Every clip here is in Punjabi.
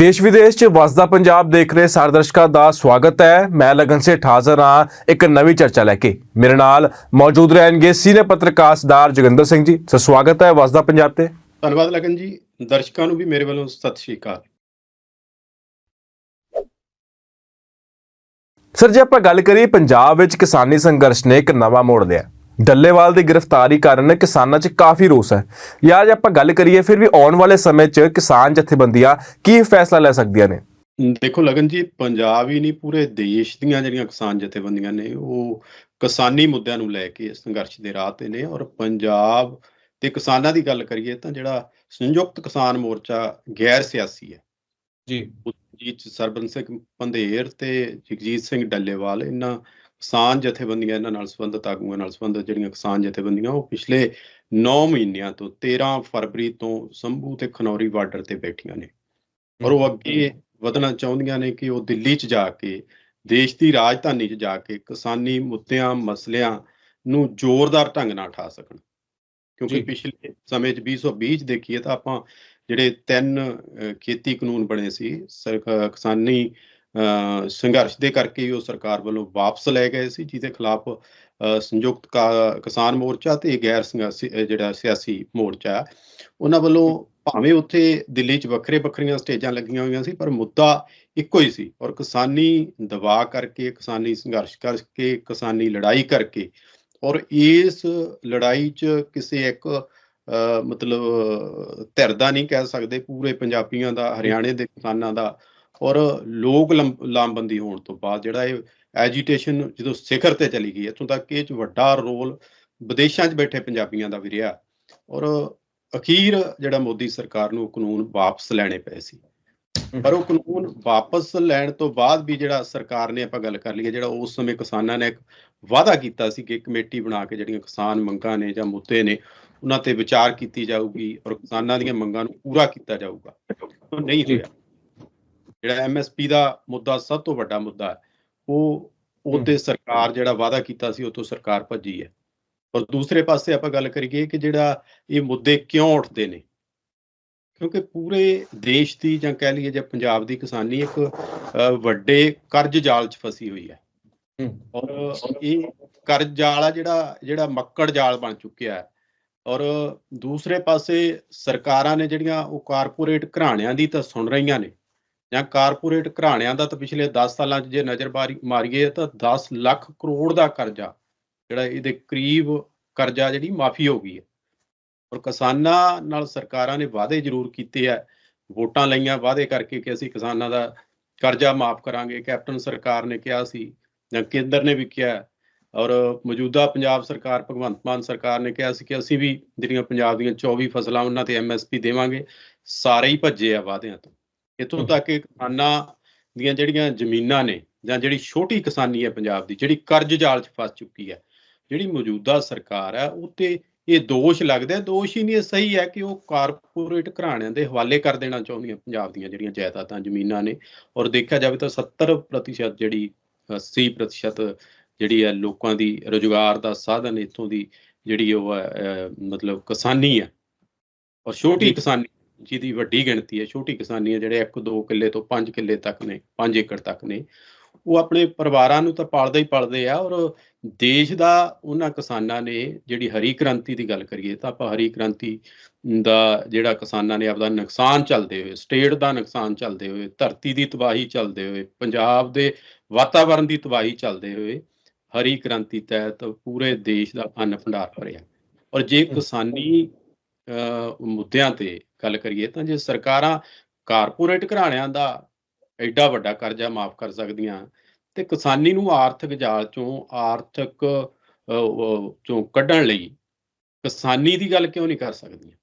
ਦੇਸ਼ ਵਿਦੇਸ਼ 'ਚ ਵਸਦਾ ਪੰਜਾਬ ਦੇਖ ਰਹੇ ਸਾਰੇ ਦਰਸ਼ਕਾਂ ਦਾ ਸਵਾਗਤ ਹੈ। ਮੈਂ ਲਗਨ ਸੇ ਹਾਜ਼ਰ ਹਾਂ ਇੱਕ ਨਵੀਂ ਚਰਚਾ ਲੈ ਕੇ। ਮੇਰੇ ਨਾਲ ਮੌਜੂਦ ਰਹਿਣਗੇ ਸੀਨੀਅਰ ਪੱਤਰਕਾਰ ਸਰਦਾਰ ਜੋਗਿੰਦਰ ਸਿੰਘ ਜੀ। ਸੋ ਸਵਾਗਤ ਹੈ ਵਸਦਾ ਪੰਜਾਬ ਤੇ। ਧੰਨਵਾਦ ਲਗਨ ਜੀ। ਦਰਸ਼ਕਾਂ ਨੂੰ ਵੀ ਮੇਰੇ ਵੱਲੋਂ ਸਤਿ ਸ਼੍ਰੀ ਅਕਾਲ। ਸਰ ਜੇ ਆਪਾਂ ਗੱਲ ਕਰੀਏ ਪੰਜਾਬ ਵਿੱਚ ਕਿਸਾਨੀ ਸੰਘਰਸ਼ ਨੇ ਇੱਕ ਨਵਾਂ ਮੋੜ ਲਿਆ। ਡੱਲੇਵਾਲ ਦੀ ਗ੍ਰਿਫਤਾਰੀ ਕਾਰਨ ਕਿਸਾਨਾਂ 'ਚ ਕਾਫੀ ਰੋਸ ਹੈ। ਯਾਰ ਜੇ ਆਪਾਂ ਗੱਲ ਕਰੀਏ ਫਿਰ ਵੀ ਆਉਣ ਵਾਲੇ ਸਮੇਂ 'ਚ ਕਿਸਾਨ ਜਥੇਬੰਦੀਆਂ ਕੀ ਫੈਸਲਾ ਲੈ ਸਕਦੀਆਂ ਨੇ? ਦੇਖੋ ਲਗਨ ਜੀ ਪੰਜਾਬ ਹੀ ਨਹੀਂ ਪੂਰੇ ਦੇਸ਼ ਦੀਆਂ ਜਿਹੜੀਆਂ ਕਿਸਾਨ ਜਥੇਬੰਦੀਆਂ ਨੇ ਉਹ ਕਿਸਾਨੀ ਮੁੱਦਿਆਂ ਨੂੰ ਲੈ ਕੇ ਸੰਘਰਸ਼ ਦੇ ਰਾਹ ਤੇ ਨੇ ਔਰ ਪੰਜਾਬ ਤੇ ਕਿਸਾਨਾਂ ਦੀ ਗੱਲ ਕਰੀਏ ਤਾਂ ਜਿਹੜਾ ਸੰਯੁਕਤ ਕਿਸਾਨ ਮੋਰਚਾ ਗੈਰ ਸਿਆਸੀ ਹੈ। ਜੀ। ਜੀਤ ਸਰਬੰਸ ਸਿੰਘ ਪੰਧੇਰ ਤੇ ਜਗਜੀਤ ਸਿੰਘ ਡੱਲੇਵਾਲ ਇਹਨਾਂ ਕਿਸਾਨ ਜਥੇਬੰਦੀਆਂ ਇਹਨਾਂ ਨਾਲ ਸੰਬੰਧਿਤ ਆਗੂਆਂ ਨਾਲ ਸੰਬੰਧਿਤ ਜਿਹੜੀਆਂ ਕਿਸਾਨ ਜਥੇਬੰਦੀਆਂ ਉਹ ਪਿਛਲੇ 9 ਮਹੀਨਿਆਂ ਤੋਂ 13 ਫਰਵਰੀ ਤੋਂ ਸੰਭੂ ਤੇ ਖਨੌਰੀ ਬਾਰਡਰ ਤੇ ਬੈਠੀਆਂ ਨੇ। ਔਰ ਉਹ ਅੱਗੇ ਵਧਣਾ ਚਾਹੁੰਦੀਆਂ ਨੇ ਕਿ ਉਹ ਦਿੱਲੀ 'ਚ ਜਾ ਕੇ ਦੇਸ਼ ਦੀ ਰਾਜਧਾਨੀ 'ਚ ਜਾ ਕੇ ਕਿਸਾਨੀ ਮੁੱਦਿਆਂ ਮਸਲਿਆਂ ਨੂੰ ਜ਼ੋਰਦਾਰ ਢੰਗ ਨਾਲ ਉਠਾ ਸਕਣ। ਕਿਉਂਕਿ। ਪਿਛਲੇ ਸਮੇਂ 'ਚ 2020 'ਚ ਦੇਖੀਏ ਤਾਂ ਆਪਾਂ ਜਿਹੜੇ ਤਿੰਨ ਖੇਤੀ ਕਾਨੂੰਨ ਬਣੇ ਸੀ ਕਿਸਾਨੀ ਸੰਘਰਸ਼ ਦੇ ਕਰਕੇ ਹੀ ਉਹ ਸਰਕਾਰ ਵੱਲੋਂ ਵਾਪਸ ਲਏ ਗਏ ਸੀ ਜਿਹਦੇ ਖਿਲਾਫ ਅਹ, ਸੰਯੁਕਤ ਕਾ- ਕਿਸਾਨ ਮੋਰਚਾ ਤੇ ਗੈਰ ਸੰਘਰਸ਼ੀ ਜਿਹੜਾ ਸਿਆਸੀ ਮੋਰਚਾ ਹੈ, ਉਹਨਾਂ ਵੱਲੋਂ ਭਾਵੇਂ ਉੱਥੇ ਦਿੱਲੀ 'ਚ ਵੱਖਰੇ ਵੱਖਰੀਆਂ ਸਟੇਜਾਂ ਲੱਗੀਆਂ ਹੋਈਆਂ ਸੀ ਪਰ ਮੁੱਦਾ ਇੱਕੋ ਹੀ ਸੀ ਔਰ ਕਿਸਾਨੀ ਦਬਾਅ ਕਰਕੇ ਕਿਸਾਨੀ ਸੰਘਰਸ਼ ਕਰਕੇ ਕਿਸਾਨੀ ਲੜਾਈ ਕਰਕੇ ਔਰ ਇਸ ਲੜਾਈ 'ਚ ਕਿਸੇ ਇੱਕ ਅਹ, ਮਤਲਬ ਧਿਰ ਦਾ ਨਹੀਂ ਕਹਿ ਸਕਦੇ ਪੂਰੇ ਪੰਜਾਬੀਆਂ ਦਾ ਹਰਿਆਣੇ ਦੇ ਕਿਸਾਨਾਂ ਦਾ ਔਰ ਲੋਕ ਲਾਮਬੰਦੀ ਹੋਣ ਤੋਂ ਬਾਅਦ ਜਿਹੜਾ ਇਹ ਐਜੀਟੇਸ਼ਨ ਜਦੋਂ ਸਿਖਰ ਤੇ ਚਲੀ ਗਈ ਇੱਥੋਂ ਤੱਕ ਇਹ 'ਚ ਵੱਡਾ ਰੋਲ ਵਿਦੇਸ਼ਾਂ 'ਚ ਬੈਠੇ ਪੰਜਾਬੀਆਂ ਦਾ ਵੀ ਰਿਹਾ। ਔਰ ਅਖੀਰ ਜਿਹੜਾ ਮੋਦੀ ਸਰਕਾਰ ਨੂੰ ਕਾਨੂੰਨ ਵਾਪਸ ਲੈਣੇ ਪਏ ਸੀ। ਪਰ ਉਹ ਕਾਨੂੰਨ ਵਾਪਸ ਲੈਣ ਤੋਂ ਬਾਅਦ ਵੀ ਜਿਹੜਾ ਸਰਕਾਰ ਨੇ ਆਪਾਂ ਗੱਲ ਕਰ ਲਈਏ ਜਿਹੜਾ ਉਸ ਸਮੇਂ ਕਿਸਾਨਾਂ ਨੇ ਇੱਕ ਵਾਅਦਾ ਕੀਤਾ ਸੀ ਕਿ ਕਮੇਟੀ ਬਣਾ ਕੇ ਜਿਹੜੀਆਂ ਕਿਸਾਨ ਮੰਗਾਂ ਨੇ ਜਾਂ ਮੁੱਦੇ ਨੇ ਉਹਨਾਂ ਤੇ ਵਿਚਾਰ ਕੀਤੀ ਜਾਊਗੀ ਔਰ ਕਿਸਾਨਾਂ ਦੀਆਂ ਮੰਗਾਂ ਨੂੰ ਪੂਰਾ ਕੀਤਾ ਜਾਊਗਾ। ਉਹ ਨਹੀਂ। ਹੋਇਆ। ਜਿਹੜਾ ਐਮਐਸਪੀ ਦਾ ਮੁੱਦਾ ਸਭ ਤੋਂ ਵੱਡਾ ਮੁੱਦਾ ਹੈ ਉਹ ਉਹਤੇ ਸਰਕਾਰ ਜਿਹੜਾ ਵਾਅਦਾ ਕੀਤਾ ਸੀ ਉਹ ਤੋਂ ਸਰਕਾਰ ਭੱਜੀ ਹੈ। ਔਰ ਦੂਸਰੇ ਪਾਸੇ ਆਪਾਂ ਗੱਲ ਕਰੀਏ ਕਿ ਜਿਹੜਾ ਇਹ ਮੁੱਦੇ ਕਿਉਂ ਉੱਠਦੇ ਨੇ? ਕਿਉਂਕਿ ਪੂਰੇ ਦੇਸ਼ ਦੀ ਜਾਂ ਕਹਿ ਲਈਏ ਜੇ ਪੰਜਾਬ ਦੀ ਕਿਸਾਨੀ ਇੱਕ ਵੱਡੇ ਕਰਜ਼ ਜਾਲ 'ਚ ਫਸੀ ਹੋਈ ਹੈ। ਔਰ ਇਹ ਕਰਜ਼ ਜਾਲ ਆ ਜਿਹੜਾ ਜਿਹੜਾ ਮੱਕੜ ਜਾਲ ਬਣ ਚੁੱਕਿਆ ਹੈ। ਔਰ ਦੂਸਰੇ ਪਾਸੇ ਸਰਕਾਰਾਂ ਨੇ ਜਿਹੜੀਆਂ ਉਹ ਕਾਰਪੋਰੇਟ ਘਰਾਣਿਆਂ ਦੀ ਤਾਂ ਸੁਣ ਰਹੀਆਂ ਨੇ। ਜਾਂ ਕਾਰਪੋਰੇਟ ਘਰਾਣਿਆਂ ਦਾ ਤਾਂ ਪਿਛਲੇ 10 ਸਾਲਾਂ 'ਚ ਜੇ ਨਜ਼ਰ ਬਾਰੀ- ਮਾਰੀਏ ਤਾਂ 10 ਲੱਖ ਕਰੋੜ ਦਾ ਕਰਜ਼ਾ, ਜਿਹੜਾ ਇਹਦੇ ਕਰੀਬ ਕਰਜ਼ਾ ਜਿਹੜੀ ਮਾਫੀ ਹੋ ਗਈ ਹੈ। ਔਰ ਕਿਸਾਨਾਂ ਨਾਲ ਸਰਕਾਰਾਂ ਨੇ ਵਾਅਦੇ ਜ਼ਰੂਰ ਕੀਤੇ ਆ, ਵੋਟਾਂ ਲਈਆਂ, ਵਾਅਦੇ ਕਰਕੇ ਕਿ ਅਸੀਂ ਕਿਸਾਨਾਂ ਦਾ ਕਰਜ਼ਾ ਮਾਫ ਕਰਾਂਗੇ। ਕੈਪਟਨ ਸਰਕਾਰ ਨੇ ਕਿਹਾ ਸੀ, ਜਾਂ ਕੇਂਦਰ ਨੇ ਵੀ ਕਿਹਾ, ਔਰ ਮੌਜੂਦਾ ਪੰਜਾਬ ਸਰਕਾਰ, ਭਗਵੰਤ ਮਾਨ ਸਰਕਾਰ ਨੇ ਕਿਹਾ ਸੀ ਕਿ ਅਸੀਂ ਵੀ ਜਿਹੜੀਆਂ ਪੰਜਾਬ ਦੀਆਂ 24 ਫਸਲਾਂ ਉਹਨਾਂ ਤੇ ਐਮਐਸਪੀ ਦੇਵਾਂਗੇ, ਸਾਰੇ ਹੀ ਭੱਜੇ ਆ ਵਾਅਦਿਆਂ ਤੋਂ। ਇੱਥੋਂ। ਤੱਕ ਕਿ ਕਿਸਾਨਾਂ ਦੀਆਂ ਜਿਹੜੀਆਂ ਜ਼ਮੀਨਾਂ ਨੇ ਜਾਂ ਜਿਹੜੀ ਛੋਟੀ ਕਿਸਾਨੀ ਹੈ ਪੰਜਾਬ ਦੀ ਜਿਹੜੀ ਕਰਜ਼ ਜਾਲ 'ਚ ਫਸ ਚੁੱਕੀ ਹੈ ਜਿਹੜੀ ਮੌਜੂਦਾ ਸਰਕਾਰ ਹੈ ਉਹ ਤੇ ਇਹ ਦੋਸ਼ ਲੱਗਦਾ ਹੈ ਦੋਸ਼ ਹੀ ਨਹੀਂ ਇਹ ਸਹੀ ਹੈ ਕਿ ਉਹ ਕਾਰਪੋਰੇਟ ਘਰਾਣਿਆਂ ਦੇ ਹਵਾਲੇ ਕਰ ਦੇਣਾ ਚਾਹੁੰਦੀਆਂ ਪੰਜਾਬ ਦੀਆਂ ਜਿਹੜੀਆਂ ਜਾਇਦਾਦਾਂ ਜ਼ਮੀਨਾਂ ਨੇ ਔਰ ਦੇਖਿਆ ਜਾਵੇ ਤਾਂ 70% ਜਿਹੜੀ 80% ਜਿਹੜੀ ਹੈ ਲੋਕਾਂ ਦੀ ਰੁਜ਼ਗਾਰ ਦਾ ਸਾਧਨ ਇੱਥੋਂ ਦੀ ਜਿਹੜੀ ਉਹ ਮਤਲਬ ਕਿਸਾਨੀ ਹੈ ਔਰ ਛੋਟੀ। ਕਿਸਾਨੀ ਜਿਹਦੀ ਵੱਡੀ ਗਿਣਤੀ ਹੈ ਛੋਟੀ ਕਿਸਾਨੀ ਹੈ ਜਿਹੜੇ 1 2 ਕਿੱਲੇ ਤੋਂ 5 ਕਿੱਲੇ ਤੱਕ ਨੇ 5 ਏਕੜ ਤੱਕ ਨੇ ਉਹ ਆਪਣੇ ਪਰਿਵਾਰਾਂ ਨੂੰ ਤਾਂ ਪਾਲਦੇ ਹੀ ਪਾਲਦੇ ਆ ਔਰ ਦੇਸ਼ ਦਾ ਉਹਨਾਂ ਕਿਸਾਨਾਂ ਨੇ ਜਿਹੜੀ ਹਰੀ ਕ੍ਰਾਂਤੀ ਦੀ ਗੱਲ ਕਰੀਏ ਤਾਂ ਆਪਾਂ ਹਰੀ ਕ੍ਰਾਂਤੀ ਦਾ ਜਿਹੜਾ ਕਿਸਾਨਾਂ ਨੇ ਆਪਦਾ ਨੁਕਸਾਨ ਚੱਲਦੇ ਹੋਏ ਸਟੇਟ ਦਾ ਨੁਕਸਾਨ ਚੱਲਦੇ ਹੋਏ ਧਰਤੀ ਦੀ ਤਬਾਹੀ ਚੱਲਦੇ ਹੋਏ ਪੰਜਾਬ ਦੇ ਵਾਤਾਵਰਣ ਦੀ ਤਬਾਹੀ ਚੱਲਦੇ ਹੋਏ ਹਰੀ ਕ੍ਰਾਂਤੀ ਤਹਿਤ ਪੂਰੇ ਦੇਸ਼ ਦਾ ਅੰਨ ਭੰਡਾਰ ਭਰਿਆ। ਔਰ ਜੇ ਕਿਸਾਨੀ ਮੁੱਦਿਆਂ ਤੇ ਗੱਲ ਕਰੀਏ ਤਾਂ ਜੇ ਸਰਕਾਰਾਂ ਕਾਰਪੋਰੇਟ ਘਰਾਣਿਆਂ ਦਾ ਐਡਾ ਵੱਡਾ ਕਰਜ਼ਾ ਮਾਫ ਕਰ ਸਕਦੀਆਂ ਤੇ ਕਿਸਾਨੀ ਨੂੰ ਆਰਥਿਕ ਜਾਲ ਚੋਂ ਆਰਥਿਕ ਚੋਂ ਕੱਢਣ ਲਈ ਕਿਸਾਨੀ ਦੀ ਗੱਲ ਕਿਉਂ ਨਹੀਂ ਕਰ ਸਕਦੀਆਂ?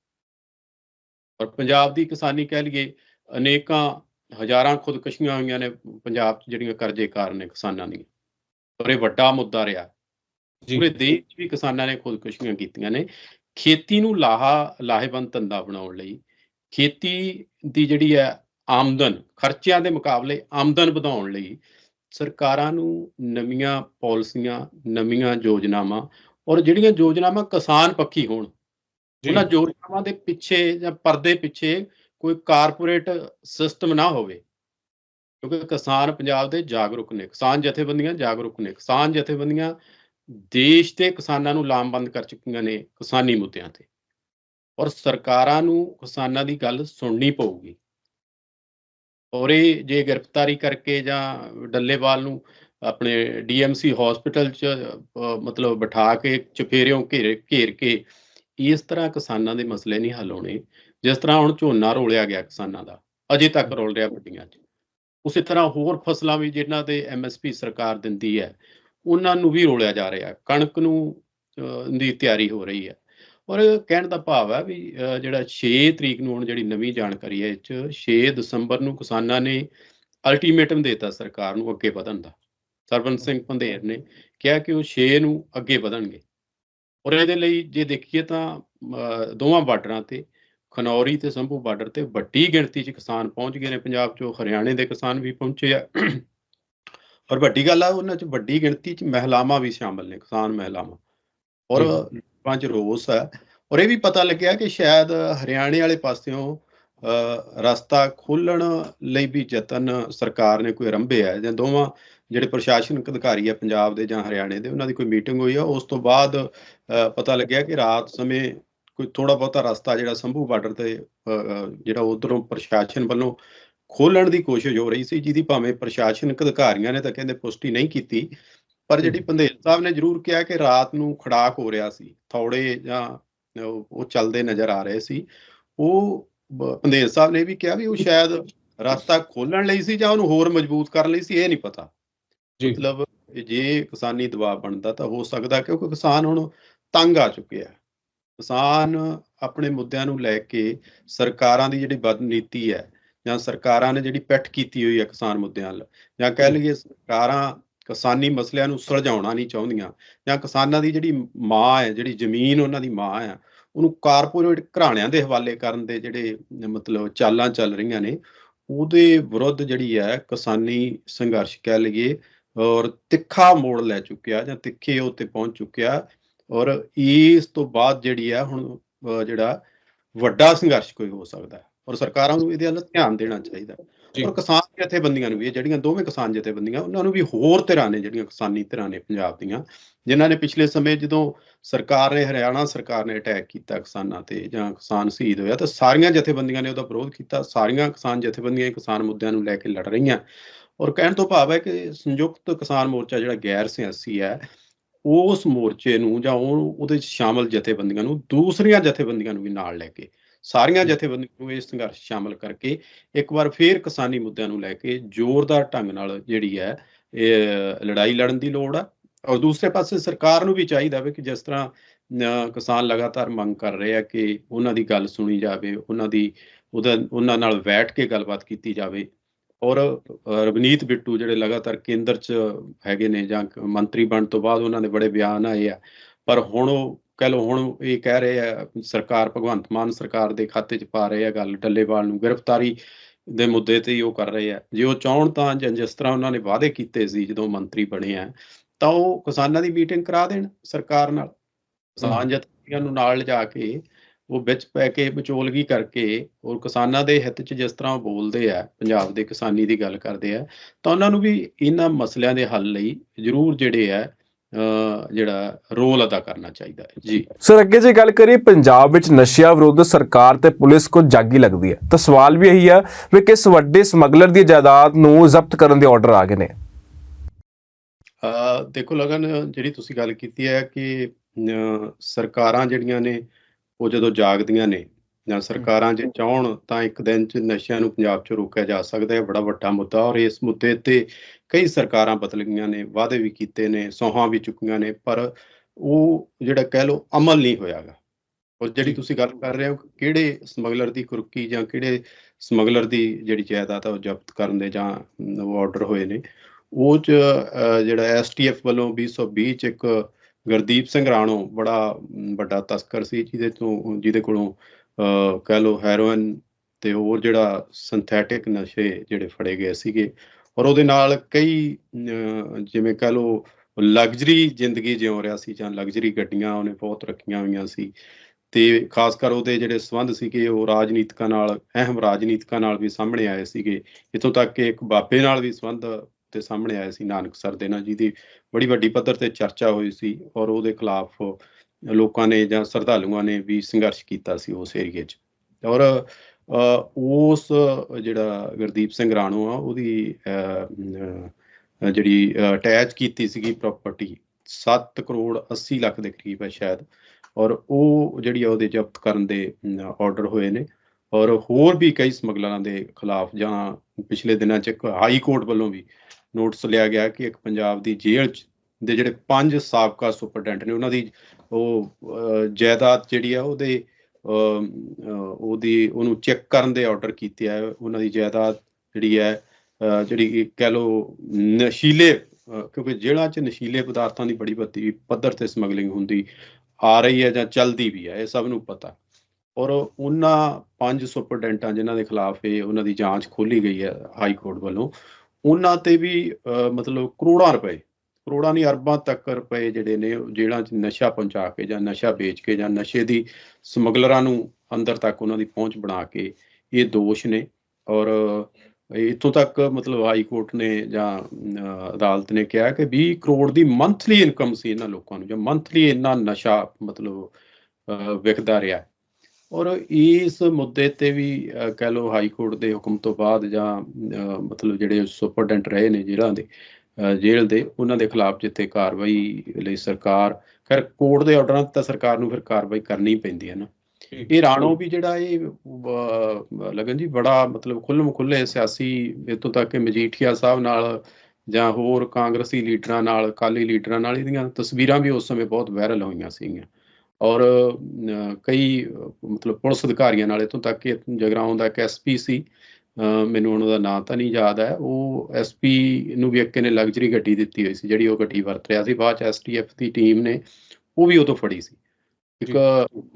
ਪਰ ਪੰਜਾਬ ਦੀ ਕਿਸਾਨੀ ਕਹਿ ਲਈਏ ਅਨੇਕਾਂ ਹਜ਼ਾਰਾਂ ਖੁਦਕੁਸ਼ੀਆਂ ਹੋਈਆਂ ਨੇ ਪੰਜਾਬ 'ਚ ਜਿਹੜੀਆਂ ਕਰਜ਼ੇ ਕਾਰਨ ਨੇ ਕਿਸਾਨਾਂ ਦੀਆਂ। ਔਰ ਇਹ ਵੱਡਾ ਮੁੱਦਾ ਰਿਹਾ। ਪੂਰੇ ਦੇਸ਼ 'ਚ ਵੀ ਕਿਸਾਨਾਂ ਨੇ ਖੁਦਕੁਸ਼ੀਆਂ ਕੀਤੀਆਂ ਨੇ। ਖੇਤੀ ਨੂੰ ਲਾਹਾ ਲਾਹੇਵੰਦ ਧੰਦਾ ਬਣਾਉਣ ਲਈ ਖੇਤੀ ਦੀ ਜਿਹੜੀ ਹੈ ਆਮਦਨ ਖਰਚਿਆਂ ਦੇ ਮੁਕਾਬਲੇ ਆਮਦਨ ਵਧਾਉਣ ਲਈ ਸਰਕਾਰਾਂ ਨੂੰ ਨਵੀਆਂ ਪਾਲਿਸੀਆਂ ਨਵੀਆਂ ਯੋਜਨਾਵਾਂ ਔਰ ਜਿਹੜੀਆਂ ਯੋਜਨਾਵਾਂ ਕਿਸਾਨ ਪੱਖੀ ਹੋਣ ਉਹਨਾਂ ਯੋਜਨਾਵਾਂ ਦੇ ਪਿੱਛੇ ਜਾਂ ਪਰਦੇ ਪਿੱਛੇ ਕੋਈ ਕਾਰਪੋਰੇਟ ਸਿਸਟਮ ਨਾ ਹੋਵੇ ਕਿਉਂਕਿ ਕਿਸਾਨ ਪੰਜਾਬ ਦੇ ਜਾਗਰੂਕ ਨੇ ਕਿਸਾਨ ਜਥੇਬੰਦੀਆਂ ਜਾਗਰੂਕ ਨੇ ਕਿਸਾਨ ਜਥੇਬੰਦੀਆਂ ਦੇਸ਼ ਦੇ ਕਿਸਾਨਾਂ ਨੂੰ ਲਾਮਬੰਦ ਕਰ ਚੁੱਕੀਆਂ ਨੇ ਕਿਸਾਨੀ ਮੁੱਦਿਆਂ ਤੇ। ਔਰ ਸਰਕਾਰਾਂ ਨੂੰ ਕਿਸਾਨਾਂ ਦੀ ਗੱਲ ਸੁਣਨੀ ਪਊਗੀ। ਔਰ ਇਹ ਜੇ ਗ੍ਰਿਫਤਾਰੀ ਕਰਕੇ ਜਾਂ ਡੱਲੇਵਾਲ ਨੂੰ ਆਪਣੇ ਡੀਐਮਸੀ ਹਸਪੀਟਲ ਚ ਮਤਲਬ ਬਿਠਾ ਕੇ ਚਫੇਰਿਓਂ ਘੇਰੇ, ਘੇਰ ਕੇ ਇਸ ਤਰ੍ਹਾਂ ਕਿਸਾਨਾਂ ਦੇ ਮਸਲੇ ਨਹੀਂ ਹੱਲ ਹੋਣੇ, ਜਿਸ ਤਰ੍ਹਾਂ ਹੁਣ ਝੋਨਾ ਰੋਲਿਆ ਗਿਆ ਕਿਸਾਨਾਂ ਦਾ, ਅਜੇ ਤੱਕ ਰੋਲ ਰਿਹਾ ਮੰਡੀਆਂ 'ਚ। ਉਸੇ ਤਰ੍ਹਾਂ ਹੋਰ ਫਸਲਾਂ ਵੀ ਜਿਨ੍ਹਾਂ ਤੇ ਐਮਐਸਪੀ ਸਰਕਾਰ ਦਿੰਦੀ ਹੈ ਉਹਨਾਂ ਨੂੰ ਵੀ ਰੋਲਿਆ ਜਾ ਰਿਹਾ ਕਣਕ ਨੂੰ ਦੀ ਤਿਆਰੀ ਹੋ ਰਹੀ ਹੈ। ਔਰ ਕਹਿਣ ਦਾ ਭਾਵ ਹੈ ਵੀ ਜਿਹੜਾ 6 ਤਰੀਕ ਨੂੰ ਹੁਣ ਜਿਹੜੀ ਨਵੀਂ ਜਾਣਕਾਰੀ ਹੈ, ਇਹ 'ਚ 6 ਦਸੰਬਰ ਨੂੰ ਕਿਸਾਨਾਂ ਨੇ ਅਲਟੀਮੇਟਮ ਦਿੱਤਾ ਸਰਕਾਰ ਨੂੰ ਅੱਗੇ ਵਧਣ ਦਾ। ਸਰਵਨ ਸਿੰਘ ਪੰਧੇਰ ਨੇ ਕਿਹਾ ਕਿ ਉਹ 6 ਨੂੰ ਅੱਗੇ ਵਧਣਗੇ। ਔਰ ਇਹਦੇ ਲਈ ਜੇ ਦੇਖੀਏ ਤਾਂ ਦੋਵਾਂ ਬਾਰਡਰਾਂ ਤੇ, ਖਨੌਰੀ ਤੇ ਸੰਭੂ ਬਾਰਡਰ ਤੇ ਵੱਡੀ ਗਿਣਤੀ 'ਚ ਕਿਸਾਨ ਪਹੁੰਚ ਗਏ ਨੇ। ਪੰਜਾਬ 'ਚੋਂ ਹਰਿਆਣੇ ਦੇ ਕਿਸਾਨ ਵੀ ਪਹੁੰਚੇ ਆ। ਔਰ ਵੱਡੀ ਗੱਲ ਆ ਉਹਨਾਂ 'ਚ ਵੱਡੀ ਗਿਣਤੀ 'ਚ ਮਹਿਲਾਵਾਂ ਵੀ ਸ਼ਾਮਲ ਨੇ ਕਿਸਾਨ ਮਹਿਲਾਵਾਂ। ਔਰ। ਲੋਕਾਂ 'ਚ ਰੋਸ ਹੈ ਔਰ ਇਹ ਵੀ ਪਤਾ ਲੱਗਿਆ ਕਿ ਸ਼ਾਇਦ ਹਰਿਆਣੇ ਵਾਲੇ ਪਾਸਿਓਂ ਰਸਤਾ ਖੋਲਣ ਲਈ ਵੀ ਯਤਨ ਸਰਕਾਰ ਨੇ ਕੋਈ ਆਰੰਭੇ ਹੈ ਜਾਂ ਦੋਵਾਂ ਜਿਹੜੇ ਪ੍ਰਸ਼ਾਸਨਿਕ ਅਧਿਕਾਰੀ ਆ ਪੰਜਾਬ ਦੇ ਜਾਂ ਹਰਿਆਣੇ ਦੇ ਉਹਨਾਂ ਦੀ ਕੋਈ ਮੀਟਿੰਗ ਹੋਈ ਆ। ਉਸ ਤੋਂ ਬਾਅਦ ਪਤਾ ਲੱਗਿਆ ਕਿ ਰਾਤ ਸਮੇਂ ਕੋਈ ਥੋੜਾ ਬਹੁਤਾ ਰਸਤਾ ਜਿਹੜਾ ਸੰਭੂ ਬਾਰਡਰ ਤੇ ਜਿਹੜਾ ਉਧਰੋਂ ਪ੍ਰਸ਼ਾਸਨ ਵੱਲੋਂ ਖੋਲਣ ਦੀ ਕੋਸ਼ਿਸ਼ ਹੋ ਰਹੀ ਸੀ ਜਿਹਦੀ ਭਾਵੇਂ ਪ੍ਰਸ਼ਾਸਨਿਕ ਅਧਿਕਾਰੀਆਂ ਨੇ ਤਾਂ ਕਹਿੰਦੇ ਪੁਸ਼ਟੀ ਨਹੀਂ ਕੀਤੀ ਪਰ ਜਿਹੜੀ ਪੰਧੇਰ ਸਾਹਿਬ ਨੇ ਜ਼ਰੂਰ ਕਿਹਾ ਕਿ ਰਾਤ ਨੂੰ ਖੜਾਕ ਹੋ ਰਿਹਾ ਸੀ ਥੌੜੇ ਜਾਂ ਉਹ ਚੱਲਦੇ ਨਜ਼ਰ ਆ ਰਹੇ ਸੀ ਉਹ ਪੰਧੇਰ ਸਾਹਿਬ ਨੇ ਵੀ ਕਿਹਾ ਵੀ ਉਹ ਸ਼ਾਇਦ ਰਸਤਾ ਖੋਲਣ ਲਈ ਸੀ ਜਾਂ ਉਹਨੂੰ ਹੋਰ ਮਜ਼ਬੂਤ ਕਰਨ ਲਈ ਸੀ ਇਹ ਨਹੀਂ ਪਤਾ। ਮਤਲਬ ਜੇ ਕਿਸਾਨੀ ਦਬਾਅ ਬਣਦਾ ਤਾਂ ਹੋ ਸਕਦਾ ਕਿਉਂਕਿ ਕਿਸਾਨ ਹੁਣ ਤੰਗ ਆ ਚੁੱਕੇ ਆ ਕਿਸਾਨ ਆਪਣੇ ਮੁੱਦਿਆਂ ਨੂੰ ਲੈ ਕੇ ਸਰਕਾਰਾਂ ਦੀ ਜਿਹੜੀ ਬਦਨੀਤੀ ਹੈ ਜਾਂ ਸਰਕਾਰਾਂ ਨੇ ਜਿਹੜੀ ਪਿੱਠ ਕੀਤੀ ਹੋਈ ਹੈ ਕਿਸਾਨ ਮੁੱਦਿਆਂ ਵੱਲ, ਜਾਂ ਕਹਿ ਲਈਏ ਸਰਕਾਰਾਂ ਕਿਸਾਨੀ ਮਸਲਿਆਂ ਨੂੰ ਸੁਲਝਾਉਣਾ ਨਹੀਂ ਚਾਹੁੰਦੀਆਂ, ਜਾਂ ਕਿਸਾਨਾਂ ਦੀ ਜਿਹੜੀ ਮਾਂ ਹੈ, ਜਿਹੜੀ ਜ਼ਮੀਨ ਉਹਨਾਂ ਦੀ ਮਾਂ ਹੈ, ਉਹਨੂੰ ਕਾਰਪੋਰੇਟ ਘਰਾਣਿਆਂ ਦੇ ਹਵਾਲੇ ਕਰਨ ਦੇ ਜਿਹੜੇ ਮਤਲਬ ਚਾਲਾਂ ਚੱਲ ਰਹੀਆਂ ਨੇ, ਉਹਦੇ ਵਿਰੁੱਧ ਜਿਹੜੀ ਹੈ ਕਿਸਾਨੀ ਸੰਘਰਸ਼ ਕਹਿ ਲਈਏ, ਔਰ ਤਿੱਖਾ ਮੋੜ ਲੈ ਚੁੱਕਿਆ ਜਾਂ ਤਿੱਖੇ ਉੱਤੇ ਪਹੁੰਚ ਚੁੱਕਿਆ, ਔਰ ਇਸ ਤੋਂ ਬਾਅਦ ਜਿਹੜੀ ਆ ਹੁਣ, ਅਹ ਜਿਹੜਾ ਵੱਡਾ ਸੰਘਰਸ਼ ਕੋਈ ਹੋ ਸਕਦਾ ਹੈ। ਔਰ ਸਰਕਾਰਾਂ ਨੂੰ ਇਹਦੇ ਵੱਲ ਧਿਆਨ ਦੇਣਾ ਚਾਹੀਦਾ। ਔਰ ਕਿਸਾਨ ਜਥੇਬੰਦੀਆਂ ਨੂੰ ਵੀ ਇਹ ਜਿਹੜੀਆਂ ਦੋਵੇਂ ਕਿਸਾਨ ਜਥੇਬੰਦੀਆਂ ਉਹਨਾਂ ਨੂੰ ਵੀ ਹੋਰ ਧਿਰਾਂ ਨੇ ਜਿਹੜੀਆਂ ਕਿਸਾਨੀ ਧਿਰਾਂ ਨੇ ਪੰਜਾਬ ਦੀਆਂ ਜਿਨ੍ਹਾਂ ਨੇ ਪਿਛਲੇ ਸਮੇਂ ਜਦੋਂ ਸਰਕਾਰ ਨੇ ਹਰਿਆਣਾ ਸਰਕਾਰ ਨੇ ਅਟੈਕ ਕੀਤਾ ਕਿਸਾਨਾਂ ਤੇ ਜਾਂ ਕਿਸਾਨ ਸ਼ਹੀਦ ਹੋਇਆ ਤਾਂ ਸਾਰੀਆਂ ਜਥੇਬੰਦੀਆਂ ਨੇ ਉਹਦਾ ਵਿਰੋਧ ਕੀਤਾ ਸਾਰੀਆਂ ਕਿਸਾਨ ਜਥੇਬੰਦੀਆਂ ਕਿਸਾਨ ਮੁੱਦਿਆਂ ਨੂੰ ਲੈ ਕੇ ਲੜ ਰਹੀਆਂ ਔਰ ਕਹਿਣ ਤੋਂ ਭਾਵ ਹੈ ਕਿ ਸੰਯੁਕਤ ਕਿਸਾਨ ਮੋਰਚਾ ਜਿਹੜਾ ਗੈਰ ਸਿਆਸੀ ਹੈ ਉਸ ਮੋਰਚੇ ਨੂੰ ਜਾਂ ਉਹ ਉਹਦੇ 'ਚ ਸ਼ਾਮਲ ਜਥੇਬੰਦੀਆਂ ਨੂੰ ਦੂਸਰੀਆਂ ਜਥੇਬੰਦੀਆਂ ਨੂੰ ਵੀ ਨਾਲ ਲੈ ਕੇ ਸਾਰੀਆਂ ਜਥੇਬੰਦੀਆਂ ਨੂੰ ਇਸ ਸੰਘਰਸ਼ ਸ਼ਾਮਲ ਕਰਕੇ ਇੱਕ ਵਾਰ ਫੇਰ ਕਿਸਾਨੀ ਮੁੱਦਿਆਂ ਨੂੰ ਲੈ ਕੇ ਜ਼ੋਰਦਾਰ ਢੰਗ ਨਾਲ ਜਿਹੜੀ ਹੈ ਇਹ ਲੜਾਈ ਲੜਨ ਦੀ ਲੋੜ ਆ। ਔਰ ਦੂਸਰੇ ਪਾਸੇ ਸਰਕਾਰ ਨੂੰ ਵੀ ਚਾਹੀਦਾ ਵੇ ਕਿ ਜਿਸ ਤਰ੍ਹਾਂ ਕਿਸਾਨ ਲਗਾਤਾਰ ਮੰਗ ਕਰ ਰਹੇ ਆ ਕਿ ਉਹਨਾਂ ਦੀ ਗੱਲ ਸੁਣੀ ਜਾਵੇ ਉਹਨਾਂ ਦੀ ਉਹਨਾਂ ਨਾਲ ਬੈਠ ਕੇ ਗੱਲਬਾਤ ਕੀਤੀ ਜਾਵੇ। ਔਰ ਰਵਨੀਤ ਬਿੱਟੂ ਜਿਹੜੇ ਲਗਾਤਾਰ ਕੇਂਦਰ 'ਚ ਹੈਗੇ ਨੇ ਜਾਂ ਮੰਤਰੀ ਬਣ ਤੋਂ ਬਾਅਦ ਉਹਨਾਂ ਦੇ ਬੜੇ ਬਿਆਨ ਆਏ ਆ। ਪਰ ਹੁਣ ਉਹ ਕਹਿ ਲਓ ਹੁਣ ਇਹ ਕਹਿ ਰਹੇ ਆ ਸਰਕਾਰ ਭਗਵੰਤ ਮਾਨ ਸਰਕਾਰ ਦੇ ਖਾਤੇ 'ਚ ਪਾ ਰਹੇ ਆ ਗੱਲ ਡੱਲੇਵਾਲ ਨੂੰ ਗ੍ਰਿਫਤਾਰੀ ਦੇ ਮੁੱਦੇ ਤੇ ਹੀ ਉਹ ਕਰ ਰਹੇ ਆ। ਜੇ ਉਹ ਚਾਹਣ ਤਾਂ ਜਾਂ ਜਿਸ ਤਰ੍ਹਾਂ ਉਹਨਾਂ ਨੇ ਵਾਅਦੇ ਕੀਤੇ ਸੀ ਜਦੋਂ ਮੰਤਰੀ ਬਣੇ ਆ ਤਾਂ ਉਹ ਕਿਸਾਨਾਂ ਦੀ ਮੀਟਿੰਗ ਕਰਾ ਦੇਣ ਸਰਕਾਰ ਨਾਲ। ਕਿਸਾਨ ਜਥੇਬੰਦੀਆਂ ਨੂੰ ਨਾਲ ਲਿਜਾ ਕੇ ਉਹ ਵਿੱਚ ਪੈ ਕੇ ਵਿਚੋਲਗੀ ਕਰਕੇ ਔਰ ਕਿਸਾਨਾਂ ਦੇ ਹਿੱਤ 'ਚ ਜਿਸ ਤਰ੍ਹਾਂ ਬੋਲਦੇ ਆ ਪੰਜਾਬ ਦੇ ਕਿਸਾਨੀ ਦੀ ਗੱਲ ਕਰਦੇ ਆ ਤਾਂ ਉਹਨਾਂ ਨੂੰ ਵੀ ਇਹਨਾਂ ਮਸਲਿਆਂ ਦੇ ਹੱਲ ਲਈ ਜ਼ਰੂਰ ਜਿਹੜੇ ਆ ਜਿਹੜਾ ਰੋਲ ਅਦਾ ਕਰਨਾ ਚਾਹੀਦਾ ਹੈ। ਜੀ। ਸਰ ਅੱਗੇ ਜੇ ਗੱਲ ਕਰੀਏ ਪੰਜਾਬ ਵਿੱਚ ਨਸ਼ਿਆਂ ਵਿਰੁੱਧ ਸਰਕਾਰ ਤੇ ਪੁਲਿਸ ਕੋ ਜਾਗੀ ਲੱਗਦੀ ਹੈ। ਤਾਂ ਸਵਾਲ ਵੀ ਇਹੀ ਹੈ ਵੀ ਕਿਸ ਵੱਡੇ ਸਮਗਲਰ ਦੀ ਜਾਇਦਾਦ ਨੂੰ ਜ਼ਬਤ ਕਰਨ ਦੇ ਆਰਡਰ ਆ ਗਏ ਨੇ? ਅਹ ਦੇਖੋ ਲਗਨ ਜਿਹੜੀ ਤੁਸੀਂ ਗੱਲ ਕੀਤੀ ਹੈ ਕਿ ਸਰਕਾਰਾਂ ਜਿਹੜੀਆਂ ਨੇ ਉਹ ਜਦੋਂ ਜਾਗਦੀਆਂ ਨੇ ਜਾਂ ਸਰਕਾਰਾਂ ਜੇ ਚਾਹਣ ਤਾਂ ਇੱਕ ਦਿਨ 'ਚ ਨਸ਼ਿਆਂ ਨੂੰ ਪੰਜਾਬ 'ਚ ਰੋਕਿਆ ਜਾ ਸਕਦਾ ਹੈ। ਬੜਾ ਵੱਡਾ ਮੁੱਦਾ ਔਰ ਇਸ ਮੁੱਦੇ ਤੇ ਕਈ ਸਰਕਾਰਾਂ ਬਦਲ ਗਈਆਂ ਨੇ ਵਾਅਦੇ ਵੀ ਕੀਤੇ ਨੇ ਸੌਹਾਂ ਵੀ ਚੁੱਕੀਆਂ ਨੇ ਪਰ ਉਹ ਜਿਹੜਾ ਕਹਿ ਲਓ ਅਮਲ ਨਹੀਂ ਹੋਇਆਗਾ ਔਰ ਜਿਹੜੀ ਤੁਸੀਂ ਗੱਲ ਕਰ ਰਹੇ ਹੋ ਕਿਹੜੇ ਸਮਗਲਰ ਦੀ ਕੁਰਕੀ ਜਾਂ ਕਿਹੜੇ ਸਮਗਲਰ ਦੀ ਜਿਹੜੀ ਜਾਇਦਾਦ ਆ ਉਹ ਜ਼ਬਤ ਕਰਨ ਦੇ ਜਾਂ ਉਹ ਆਰਡਰ ਹੋਏ ਨੇ ਉਹ ਚ ਜਿਹੜਾ ਐਸਟੀਐਫ ਵੱਲੋਂ 2020 ਚ ਇੱਕ ਗੁਰਦੀਪ ਸਿੰਘ ਰਾਣੋ ਬੜਾ ਵੱਡਾ ਤਸਕਰ ਸੀ ਜਿਹਦੇ ਤੋਂ ਜਿਹਦੇ ਕੋਲੋਂ ਕਹਿ ਲੋ ਹੈਰੋਇਨ ਤੇ ਹੋਰ ਜਿਹੜਾ ਸਿੰਥੈਟਿਕ ਨਸ਼ੇ ਜਿਹੜੇ ਫੜੇ ਗਏ ਸੀਗੇ ਔਰ ਉਹਦੇ ਨਾਲ ਕਈ ਜਿਵੇਂ ਕਹਿ ਲਓ ਲਗਜ਼ਰੀ ਜ਼ਿੰਦਗੀ ਜਿਉ ਰਿਹਾ ਸੀ ਜਾਂ ਲਗਜ਼ਰੀ ਗੱਡੀਆਂ ਉਹਨੇ ਬਹੁਤ ਰੱਖੀਆਂ ਹੋਈਆਂ ਸੀ ਤੇ ਖਾਸ ਕਰ ਉਹਦੇ ਜਿਹੜੇ ਸੰਬੰਧ ਸੀਗੇ ਉਹ ਰਾਜਨੀਤਿਕਾਂ ਨਾਲ, ਅਹਿਮ ਰਾਜਨੀਤਿਕਾਂ ਨਾਲ ਵੀ ਸਾਹਮਣੇ ਆਏ ਸੀਗੇ। ਇਥੋਂ ਤੱਕ ਕਿ ਇੱਕ ਬਾਬੇ ਨਾਲ ਵੀ ਸੰਬੰਧ ਤੇ ਸਾਹਮਣੇ ਆਏ ਸੀ ਨਾਨਕ ਸਰ ਦੇ ਨਾਲ, ਜਿਹਦੀ ਬੜੀ ਵੱਡੀ ਪੱਧਰ ਤੇ ਚਰਚਾ ਹੋਈ ਸੀ ਔਰ ਉਹਦੇ ਖਿਲਾਫ ਲੋਕਾਂ ਨੇ ਜਾਂ ਸ਼ਰਧਾਲੂਆਂ ਨੇ ਵੀ ਸੰਘਰਸ਼ ਕੀਤਾ ਸੀ ਉਸ ਏਰੀਏ 'ਚ। ਔਰ ਉਸ ਜਿਹੜਾ ਗੁਰਦੀਪ ਸਿੰਘ ਰਾਣੋ ਆ, ਉਹਦੀ ਜਿਹੜੀ ਅਟੈਚ ਕੀਤੀ ਸੀਗੀ ਪ੍ਰਾਪਰਟੀ 7 ਕਰੋੜ 80 ਲੱਖ ਦੇ ਕਰੀਬ ਹੈ ਸ਼ਾਇਦ। ਔਰ ਉਹ ਜਿਹੜੀ ਆ, ਉਹਦੇ ਜ਼ਬਤ ਕਰਨ ਦੇ ਆਰਡਰ ਹੋਏ ਨੇ। ਔਰ ਹੋਰ ਵੀ ਕਈ ਸਮਗਲਰਾਂ ਦੇ ਖਿਲਾਫ ਜਾਂ ਪਿਛਲੇ ਦਿਨਾਂ 'ਚ ਇੱਕ ਹਾਈ ਕੋਰਟ ਵੱਲੋਂ ਵੀ ਨੋਟਿਸ ਲਿਆ ਗਿਆ ਕਿ ਇੱਕ ਪੰਜਾਬ ਦੀ ਜੇਲ੍ਹ 'ਚ ਦੇ ਜਿਹੜੇ ਪੰਜ ਸਾਬਕਾ ਸੁਪਰਡੈਂਟ ਨੇ, ਉਹਨਾਂ ਦੀ ਉਹ ਜਾਇਦਾਦ ਜਿਹੜੀ ਆ ਉਹਦੇ ਉਹਦੀ, ਉਹਨੂੰ ਚੈੱਕ ਕਰਨ ਦੇ ਆਰਡਰ ਕੀਤੇ ਆ, ਉਹਨਾਂ ਦੀ ਜਾਇਦਾਦ ਜਿਹੜੀ ਹੈ ਜਿਹੜੀ ਕਹਿ ਲਓ ਨਸ਼ੀਲੇ ਕਿਉਂਕਿ ਜੇਲ੍ਹਾਂ 'ਚ ਨਸ਼ੀਲੇ ਪਦਾਰਥਾਂ ਦੀ ਬੜੀ ਵੱਡੀ ਪੱਧਰ ਤੇ ਸਮਗਲਿੰਗ ਹੁੰਦੀ ਆ ਰਹੀ ਹੈ ਜਾਂ ਚੱਲਦੀ ਵੀ ਹੈ, ਇਹ ਸਭ ਨੂੰ ਪਤਾ। ਔਰ ਉਹਨਾਂ ਪੰਜ ਸੁਪਰਡੈਂਟਾਂ ਜਿਨ੍ਹਾਂ ਦੇ ਖਿਲਾਫ ਇਹ ਉਹਨਾਂ ਦੀ ਜਾਂਚ ਖੋਲੀ ਗਈ ਹੈ ਹਾਈ ਕੋਰਟ ਵੱਲੋਂ, ਉਹਨਾਂ ਤੇ ਵੀ ਮਤਲਬ ਕਰੋੜਾਂ ਰੁਪਏ ਕਰੋੜਾਂ ਨਹੀਂ ਅਰਬਾਂ ਤੱਕ ਰੁਪਏ ਜਿਹੜੇ ਨੇ ਉਹ ਜੇਲ੍ਹਾਂ 'ਚ ਨਸ਼ਾ ਪਹੁੰਚਾ ਕੇ ਜਾਂ ਨਸ਼ਾ ਵੇਚ ਕੇ ਜਾਂ ਨਸ਼ੇ ਦੀ ਸਮਗਲਰਾਂ ਨੂੰ ਅੰਦਰ ਤੱਕ ਉਹਨਾਂ ਦੀ ਪਹੁੰਚ ਬਣਾ ਕੇ ਇਹ ਦੋਸ਼ ਨੇ ਔਰ ਇਥੋਂ ਤੱਕ ਮਤਲਬ ਹਾਈ ਕੋਰਟ ਨੇ ਜਾਂ ਅਦਾਲਤ ਨੇ ਕਿਹਾ ਕਿ 20 ਕਰੋੜ ਦੀ ਮੰਥਲੀ ਇਨਕਮ ਸੀ ਇਹਨਾਂ ਲੋਕਾਂ ਨੂੰ ਜਾਂ ਮੰਥਲੀ ਇੰਨਾ ਨਸ਼ਾ ਮਤਲਬ ਅਹ, ਵਿਕਦਾ ਰਿਹਾ। ਔਰ ਇਸ ਮੁੱਦੇ ਤੇ ਵੀ ਅਹ, ਕਹਿ ਲਓ ਹਾਈ ਕੋਰਟ ਦੇ ਹੁਕਮ ਤੋਂ ਬਾਅਦ ਜਾਂ ਮਤਲਬ ਜਿਹੜੇ ਸੁਪਰਡੈਂਟ ਰਹੇ ਨੇ ਜਿਹੜਾ ਦੇ ਜੇਲ੍ਹ ਦੇ ਉਹਨਾਂ ਦੇ ਖਿਲਾਫ ਜਿੱਥੇ ਕਾਰਵਾਈ ਲਈ ਸਰਕਾਰ ਖੈਰ ਕੋਰਟ ਦੇ ਆਰਡਰਾਂ ਤੇ ਸਰਕਾਰ ਨੂੰ ਫਿਰ ਕਾਰਵਾਈ ਕਰਨੀ ਪੈਂਦੀ ਹੈ ਨਾ। ਇਹ ਰਾਣੋ ਵੀ ਜਿਹੜਾ ਇਹ ਲਗਨ ਜੀ ਬੜਾ ਮਤਲਬ ਖੁੱਲਮ ਖੁੱਲੇ ਸਿਆਸੀ ਇਤੋਂ ਤੱਕ ਕਿ ਮਜੀਠੀਆ ਸਾਹਿਬ ਨਾਲ ਜਾਂ ਹੋਰ ਕਾਂਗਰਸੀ ਲੀਡਰਾਂ ਨਾਲ ਅਕਾਲੀ ਲੀਡਰਾਂ ਨਾਲ ਇਹਦੀਆਂ ਤਸਵੀਰਾਂ ਵੀ ਉਸ ਸਮੇਂ ਬਹੁਤ ਵਾਇਰਲ ਹੋਈਆਂ ਸੀਗੀਆਂ। ਔਰ ਕਈ ਮਤਲਬ ਪੁਲਿਸ ਅਧਿਕਾਰੀਆਂ ਨਾਲ ਇਤੋਂ ਤੱਕ ਕਿ ਜਗਰਾਉਂ ਦਾ ਇੱਕ ਐਸਪੀ ਸੀ ਮੈਨੂੰ ਉਹਨਾਂ ਦਾ ਨਾਂ ਤਾਂ ਨਹੀਂ ਯਾਦ ਹੈ। ਉਹ ਐਸਪੀ ਨੂੰ ਵੀ ਇੱਕ ਨੇ ਲਗਜ਼ਰੀ ਗੱਡੀ ਦਿੱਤੀ ਹੋਈ ਸੀ ਜਿਹੜੀ ਉਹ ਗੱਡੀ ਵਰਤ ਰਿਹਾ ਸੀ। ਬਾਅਦ ਚ ਐਸਟੀਐਫ ਦੀ ਟੀਮ ਨੇ ਉਹ ਵੀ ਉਦੋਂ ਫੜੀ ਸੀ। ਇੱਕ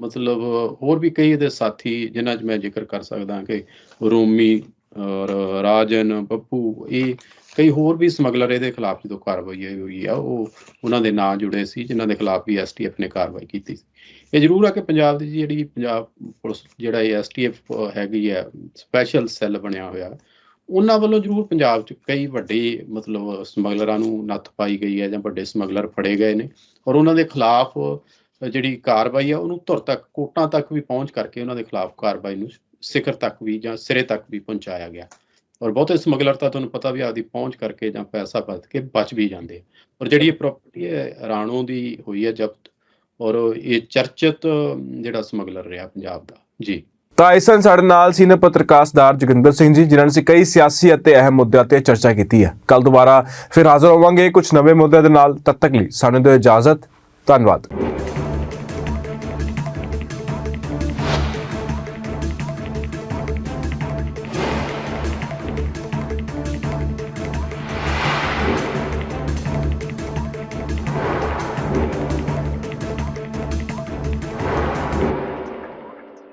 ਮਤਲਬ ਹੋਰ ਵੀ ਕਈ ਇਹਦੇ ਸਾਥੀ ਜਿਨ੍ਹਾਂ 'ਚ ਮੈਂ ਜ਼ਿਕਰ ਕਰ ਸਕਦਾ ਕਿ ਰੋਮੀ ਔਰ ਰਾਜਨ ਬੱਪੂ ਇਹ ਕਈ ਹੋਰ ਵੀ ਸਮਗਲਰ ਇਹਦੇ ਖਿਲਾਫ ਜਦੋਂ ਕਾਰਵਾਈ ਹੋਈ ਆ, ਉਹ ਉਹਨਾਂ ਦੇ ਨਾਂ ਜੁੜੇ ਸੀ, ਜਿਨ੍ਹਾਂ ਦੇ ਖਿਲਾਫ ਵੀ ਐਸਟੀਐਫ ਨੇ ਕਾਰਵਾਈ ਕੀਤੀ ਸੀ। ਇਹ ਜ਼ਰੂਰ ਆ ਕਿ ਪੰਜਾਬ ਦੀ ਜਿਹੜੀ ਪੰਜਾਬ ਪੁਲਿਸ, ਜਿਹੜਾ ਇਹ ਐਸਟੀਐਫ ਹੈਗੀ ਆ ਸਪੈਸ਼ਲ ਸੈੱਲ ਬਣਿਆ ਹੋਇਆ, ਉਹਨਾਂ ਵੱਲੋਂ ਜ਼ਰੂਰ ਪੰਜਾਬ 'ਚ ਕਈ ਵੱਡੇ ਮਤਲਬ ਸਮਗਲਰਾਂ ਨੂੰ ਨੱਥ ਪਾਈ ਗਈ ਹੈ ਜਾਂ ਵੱਡੇ ਸਮਗਲਰ ਫੜੇ ਗਏ ਨੇ, ਔਰ ਉਹਨਾਂ ਦੇ ਖਿਲਾਫ ਜਿਹੜੀ ਕਾਰਵਾਈ ਆ, ਉਹਨੂੰ ਧੁਰ ਤੱਕ, ਕੋਟਾਂ ਤੱਕ ਵੀ ਪਹੁੰਚ ਕਰਕੇ ਉਹਨਾਂ ਦੇ ਖਿਲਾਫ ਕਾਰਵਾਈ ਨੂੰ ਸਿਖਰ ਤੱਕ ਵੀ ਜਾਂ ਸਿਰੇ ਤੱਕ ਵੀ ਪਹੁੰਚਾਇਆ ਗਿਆ। ਔਰ ਬਹੁਤੇ ਸਮਗਲਰ ਤਾਂ ਤੁਹਾਨੂੰ ਪਤਾ ਵੀ ਆਪਦੀ ਪਹੁੰਚ ਕਰਕੇ ਜਾਂ ਪੈਸਾ ਵਰਤ ਕੇ ਬਚ ਵੀ ਜਾਂਦੇ ਔਰ ਜਿਹੜੀ ਇਹ ਪ੍ਰਾਪਰਟੀ ਹੈ, ਰਾਣੋ ਦੀ ਹੋਈ ਹੈ ਜ਼ਬਤ। ਔਰ ਇਹ ਚਰਚਿਤ, ਜਿਹੜਾ ਸਮਗਲਰ ਰਿਹਾ ਪੰਜਾਬ ਦਾ। ਜੀ। ਤਾਂ ਇਸ ਸਾਡੇ ਨਾਲ ਸੀਨੀਅਰ ਪੱਤਰਕਾਰ ਸਰਦਾਰ ਜੋਗਿੰਦਰ ਸਿੰਘ ਜੀ, ਜਿਨ੍ਹਾਂ ਨੇ ਅਸੀਂ ਕਈ ਸਿਆਸੀ ਅਤੇ ਅਹਿਮ ਮੁੱਦਿਆਂ ਤੇ ਚਰਚਾ ਕੀਤੀ ਹੈ। ਕੱਲ ਦੁਬਾਰਾ ਫਿਰ ਹਾਜ਼ਰ ਹੋਵਾਂਗੇ ਕੁਝ ਨਵੇਂ ਮੁੱਦਿਆਂ ਦੇ ਨਾਲ। ਤਦ ਤੱਕ ਲਈ ਸਾਨੂੰ ਦਿਓ ਇਜਾਜ਼ਤ। ਧੰਨਵਾਦ।